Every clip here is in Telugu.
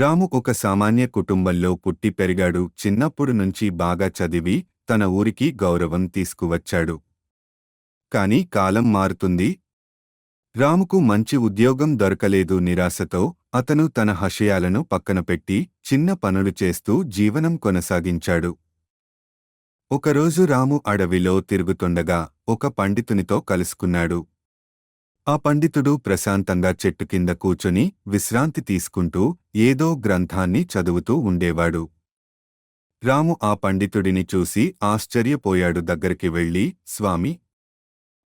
రాము ఒక సామాన్య కుటుంబంలో పుట్టి పెరిగాడు. చిన్నప్పుడు నుంచి బాగా చదివి తన ఊరికి గౌరవం తీసుకువచ్చాడు. కాని కాలం మారుతుంది. రాముకు మంచి ఉద్యోగం దొరకలేదు నిరాశతో అతను తన హషయాలను పక్కనపెట్టి చిన్న పనులు చేస్తూ జీవనం కొనసాగించాడు. ఒకరోజు రాము అడవిలో తిరుగుతుండగా ఒక పండితునితో కలుసుకున్నాడు. ఆ పండితుడు ప్రశాంతంగా చెట్టు కింద కూచుని విశ్రాంతి తీసుకుంటూ ఏదో గ్రంథాన్ని చదువుతూ ఉండేవాడు. రాము ఆ పండితుడిని చూసి ఆశ్చర్యపోయాడు దగ్గరికి వెళ్ళి స్వామి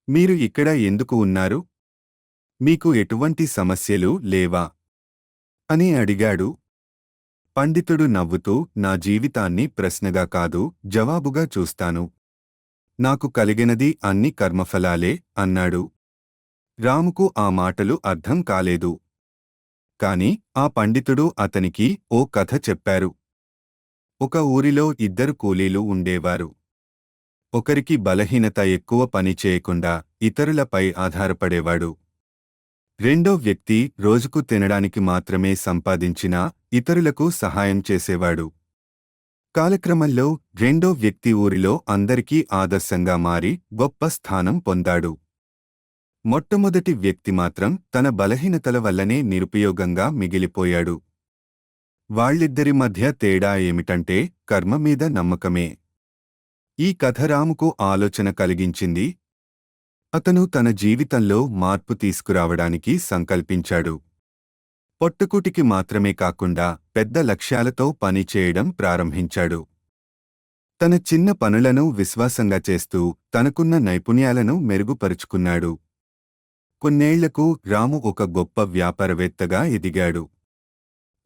మీరు ఇక్కడ ఎందుకు ఉన్నారు? మీకు ఎటువంటి సమస్యలు లేవా అని అడిగాడు. పండితుడు నవ్వుతూ నా జీవితాన్ని ప్రశ్నగా కాదు జవాబుగా చూస్తాను. నాకు కలిగినది అన్ని కర్మఫలాలే అన్నాడు. రాముకు ఆ మాటలు అర్థం కాలేదు. కాని ఆ పండితుడు అతనికి ఓ కథ చెప్పారు. ఒక ఊరిలో ఇద్దరు కూలీలు ఉండేవారు. ఒకరికి బలహీనత ఎక్కువ పని చేయకుండా ఇతరులపై ఆధారపడేవాడు. రెండో వ్యక్తి రోజుకు తినడానికి మాత్రమే సంపాదించినా ఇతరులకు సహాయం చేసేవాడు. కాలక్రమంలో రెండో వ్యక్తి ఊరిలో అందరికీ ఆదర్శంగా మారి గొప్ప స్థానం పొందాడు. మొట్టమొదటి వ్యక్తి మాత్రం తన బలహీనతల వల్లనే నిరుపయోగంగా మిగిలిపోయాడు. వాళ్ళిద్దరి మధ్య తేడా ఏమిటంటే కర్మ మీద నమ్మకమే. ఈ కథ రాముకు ఆలోచన కలిగించింది. అతను తన జీవితంలో మార్పు తీసుకురావడానికి సంకల్పించాడు. పొట్టుకుటికి మాత్రమే కాకుండా పెద్ద లక్ష్యాలతో పనిచేయడం ప్రారంభించాడు. తన చిన్న పనులను విశ్వాసంగా చేస్తూ తనకున్న నైపుణ్యాలను మెరుగుపరుచుకున్నాడు. కొన్నేళ్ళకు రాము ఒక గొప్ప వ్యాపారవేత్తగా ఎదిగాడు.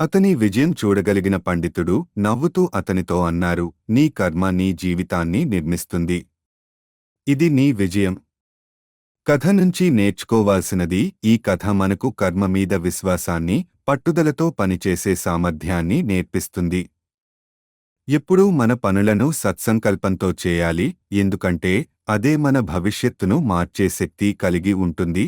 అతని విజయం చూడగలిగిన పండితుడు నవ్వుతూ అతనితో అన్నారు నీ కర్మ నీ జీవితాన్ని నిర్మిస్తుంది. ఇది నీ విజయం. కథ నుంచి నేర్చుకోవాల్సినది ఈ కథ మనకు కర్మ మీద విశ్వాసాన్ని పట్టుదలతో పనిచేసే సామర్థ్యాన్ని నేర్పిస్తుంది. ఎప్పుడూ మన పనులను సత్సంకల్పంతో చేయాలి ఎందుకంటే అదే మన భవిష్యత్తును మార్చే శక్తి కలిగి ఉంటుంది